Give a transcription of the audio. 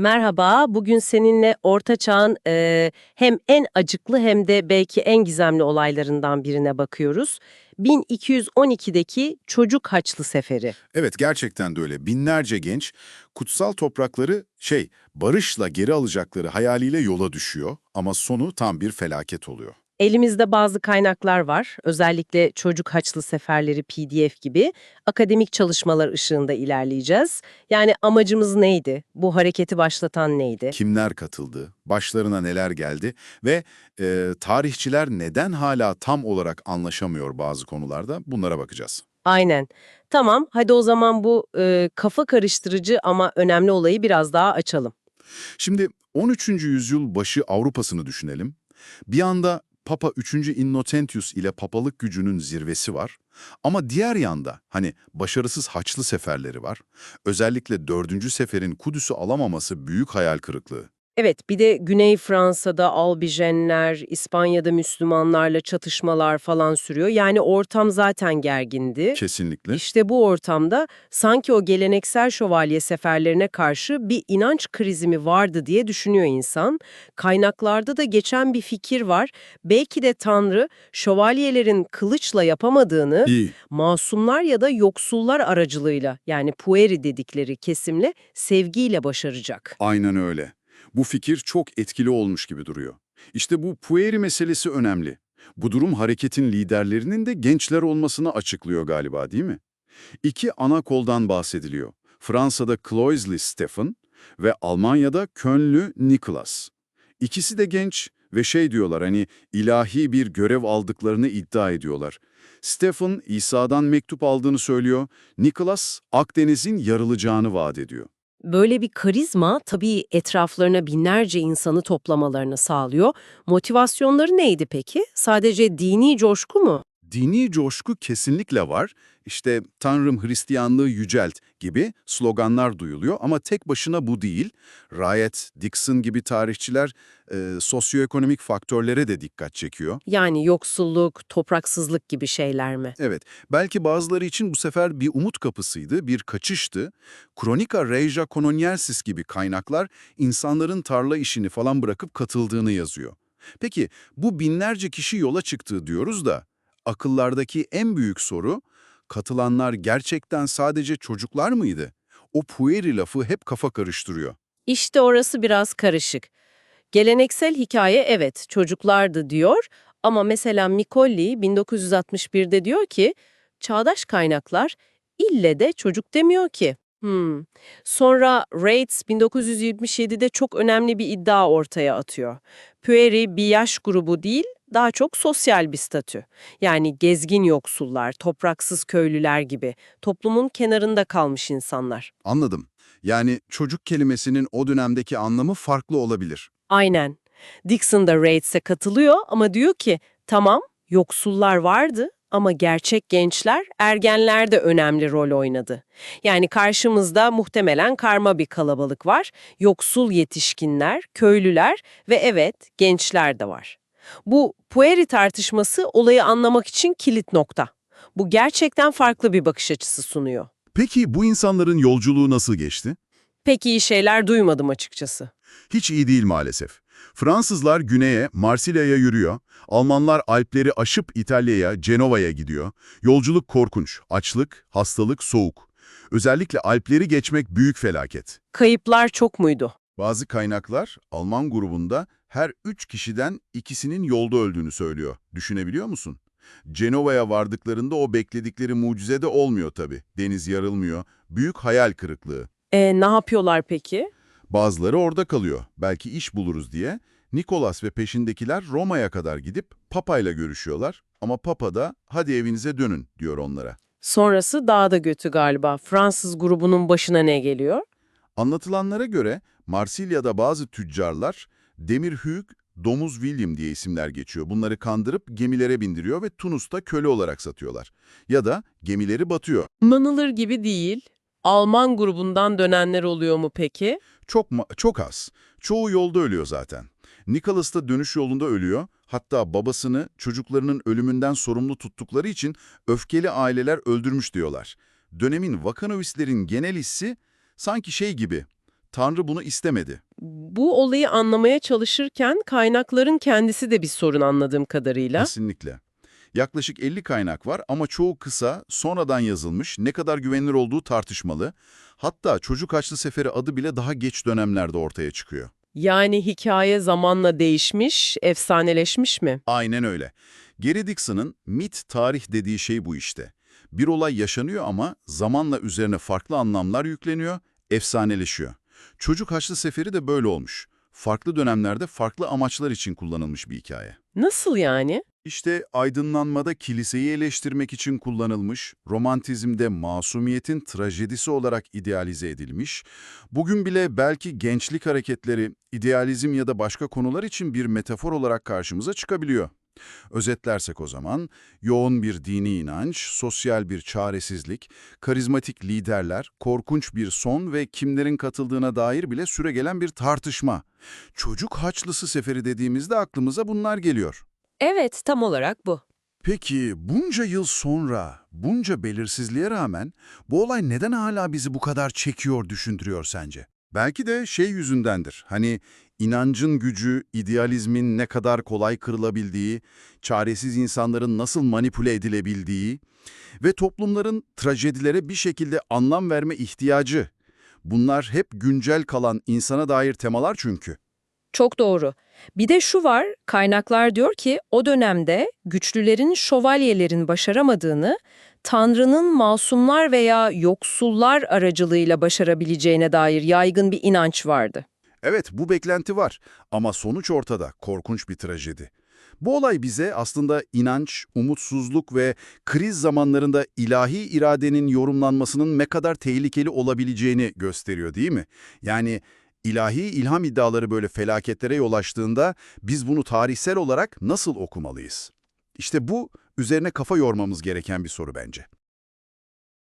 Merhaba, bugün seninle Orta Çağ'ın eee, hem en acıklı hem de belki en gizemli olaylarından birine bakıyoruz. 1212'deki Çocuk Haçlı Seferi. Evet gerçekten de öyle. Binlerce genç kutsal toprakları şey barışla geri alacakları hayaliyle yola düşüyor ama sonu tam bir felaket oluyor. Elimizde bazı kaynaklar var, özellikle Çocuk Haçlı Seferleri PDF gibi akademik çalışmalar ışığında ilerleyeceğiz. Yani amacımız neydi? Bu hareketi başlatan neydi? Kimler katıldı, başlarına neler geldi ve e, tarihçiler neden hala tam olarak anlaşamıyor bazı konularda bunlara bakacağız. Aynen. Tamam, hadi o zaman bu eee, kafa karıştırıcı ama önemli olayı biraz daha açalım. Şimdi 13. yüzyıl başı Avrupa'sını düşünelim. Bir anda Papa 3. Innocentius ile papalık gücünün zirvesi var. Ama diğer yanda hani başarısız Haçlı seferleri var. Özellikle 4. seferin Kudüs'ü alamaması büyük hayal kırıklığı. Evet, bir de Güney Fransa'da Albijenler, İspanya'da Müslümanlarla çatışmalar falan sürüyor. Yani ortam zaten gergindi. Kesinlikle. İşte bu ortamda sanki o geleneksel şövalye seferlerine karşı bir inanç krizi mi vardı diye düşünüyor insan. Kaynaklarda da geçen bir fikir var. Belki de Tanrı şövalyelerin kılıçla yapamadığını İyi. masumlar ya da yoksullar aracılığıyla yani pueri dedikleri kesimle sevgiyle başaracak. Aynen öyle. Bu fikir çok etkili olmuş gibi duruyor. İşte bu pueri meselesi önemli. Bu durum hareketin liderlerinin de gençler olmasını açıklıyor galiba değil mi? İki ana koldan bahsediliyor. Fransa'da Cloisly Stephen ve Almanya'da Könlü Nicholas. İkisi de genç ve şey diyorlar hani ilahi bir görev aldıklarını iddia ediyorlar. Stephen İsa'dan mektup aldığını söylüyor, Nicholas Akdeniz'in yarılacağını vaat ediyor. Böyle bir karizma tabii etraflarına binlerce insanı toplamalarını sağlıyor. Motivasyonları neydi peki? Sadece dini coşku mu? Dini coşku kesinlikle var. İşte Tanrım Hristiyanlığı yücelt gibi sloganlar duyuluyor ama tek başına bu değil. Riot, Dixon gibi tarihçiler e, sosyoekonomik faktörlere de dikkat çekiyor. Yani yoksulluk, topraksızlık gibi şeyler mi? Evet, belki bazıları için bu sefer bir umut kapısıydı, bir kaçıştı. Kronika Regia Coloniensis gibi kaynaklar insanların tarla işini falan bırakıp katıldığını yazıyor. Peki bu binlerce kişi yola çıktığı diyoruz da akıllardaki en büyük soru katılanlar gerçekten sadece çocuklar mıydı? O pueri lafı hep kafa karıştırıyor. İşte orası biraz karışık. Geleneksel hikaye evet çocuklardı diyor ama mesela Mikolli 1961'de diyor ki çağdaş kaynaklar ille de çocuk demiyor ki. Hmm. Sonra Reitz 1977'de çok önemli bir iddia ortaya atıyor. Pueri bir yaş grubu değil, daha çok sosyal bir statü. Yani gezgin yoksullar, topraksız köylüler gibi toplumun kenarında kalmış insanlar. Anladım. Yani çocuk kelimesinin o dönemdeki anlamı farklı olabilir. Aynen. Dixon da Reitze katılıyor ama diyor ki tamam yoksullar vardı ama gerçek gençler, ergenler de önemli rol oynadı. Yani karşımızda muhtemelen karma bir kalabalık var. Yoksul yetişkinler, köylüler ve evet gençler de var. Bu pueri tartışması olayı anlamak için kilit nokta. Bu gerçekten farklı bir bakış açısı sunuyor. Peki bu insanların yolculuğu nasıl geçti? Pek iyi şeyler duymadım açıkçası. Hiç iyi değil maalesef. Fransızlar güneye, Marsilya'ya yürüyor. Almanlar Alpleri aşıp İtalya'ya, Cenova'ya gidiyor. Yolculuk korkunç. Açlık, hastalık, soğuk. Özellikle Alpleri geçmek büyük felaket. Kayıplar çok muydu? Bazı kaynaklar Alman grubunda her üç kişiden ikisinin yolda öldüğünü söylüyor. Düşünebiliyor musun? Cenova'ya vardıklarında o bekledikleri mucize de olmuyor tabii. Deniz yarılmıyor. Büyük hayal kırıklığı. E, ne yapıyorlar peki? Bazıları orada kalıyor. Belki iş buluruz diye. Nikolas ve peşindekiler Roma'ya kadar gidip Papa'yla görüşüyorlar. Ama Papa da hadi evinize dönün diyor onlara. Sonrası daha da götü galiba. Fransız grubunun başına ne geliyor? Anlatılanlara göre Marsilya'da bazı tüccarlar Demir Hugh, Domuz William diye isimler geçiyor. Bunları kandırıp gemilere bindiriyor ve Tunus'ta köle olarak satıyorlar. Ya da gemileri batıyor. Manılır gibi değil. Alman grubundan dönenler oluyor mu peki? Çok çok az. Çoğu yolda ölüyor zaten. Nicholas da dönüş yolunda ölüyor. Hatta babasını çocuklarının ölümünden sorumlu tuttukları için öfkeli aileler öldürmüş diyorlar. Dönemin Vakanovistlerin genel hissi sanki şey gibi, Tanrı bunu istemedi. Bu olayı anlamaya çalışırken kaynakların kendisi de bir sorun anladığım kadarıyla. Kesinlikle. Yaklaşık 50 kaynak var ama çoğu kısa, sonradan yazılmış, ne kadar güvenilir olduğu tartışmalı. Hatta Çocuk Haçlı Seferi adı bile daha geç dönemlerde ortaya çıkıyor. Yani hikaye zamanla değişmiş, efsaneleşmiş mi? Aynen öyle. Gary Dixon'ın mit tarih dediği şey bu işte. Bir olay yaşanıyor ama zamanla üzerine farklı anlamlar yükleniyor, efsaneleşiyor. Çocuk Haçlı Seferi de böyle olmuş. Farklı dönemlerde farklı amaçlar için kullanılmış bir hikaye. Nasıl yani? İşte aydınlanmada kiliseyi eleştirmek için kullanılmış, romantizmde masumiyetin trajedisi olarak idealize edilmiş, bugün bile belki gençlik hareketleri, idealizm ya da başka konular için bir metafor olarak karşımıza çıkabiliyor. Özetlersek o zaman, yoğun bir dini inanç, sosyal bir çaresizlik, karizmatik liderler, korkunç bir son ve kimlerin katıldığına dair bile süregelen bir tartışma. Çocuk Haçlısı Seferi dediğimizde aklımıza bunlar geliyor. Evet, tam olarak bu. Peki bunca yıl sonra, bunca belirsizliğe rağmen bu olay neden hala bizi bu kadar çekiyor, düşündürüyor sence? Belki de şey yüzündendir. Hani inancın gücü, idealizmin ne kadar kolay kırılabildiği, çaresiz insanların nasıl manipüle edilebildiği ve toplumların trajedilere bir şekilde anlam verme ihtiyacı. Bunlar hep güncel kalan insana dair temalar çünkü. Çok doğru. Bir de şu var, kaynaklar diyor ki o dönemde güçlülerin şövalyelerin başaramadığını, Tanrı'nın masumlar veya yoksullar aracılığıyla başarabileceğine dair yaygın bir inanç vardı. Evet, bu beklenti var ama sonuç ortada, korkunç bir trajedi. Bu olay bize aslında inanç, umutsuzluk ve kriz zamanlarında ilahi iradenin yorumlanmasının ne kadar tehlikeli olabileceğini gösteriyor değil mi? Yani ilahi ilham iddiaları böyle felaketlere yol açtığında biz bunu tarihsel olarak nasıl okumalıyız? İşte bu üzerine kafa yormamız gereken bir soru bence.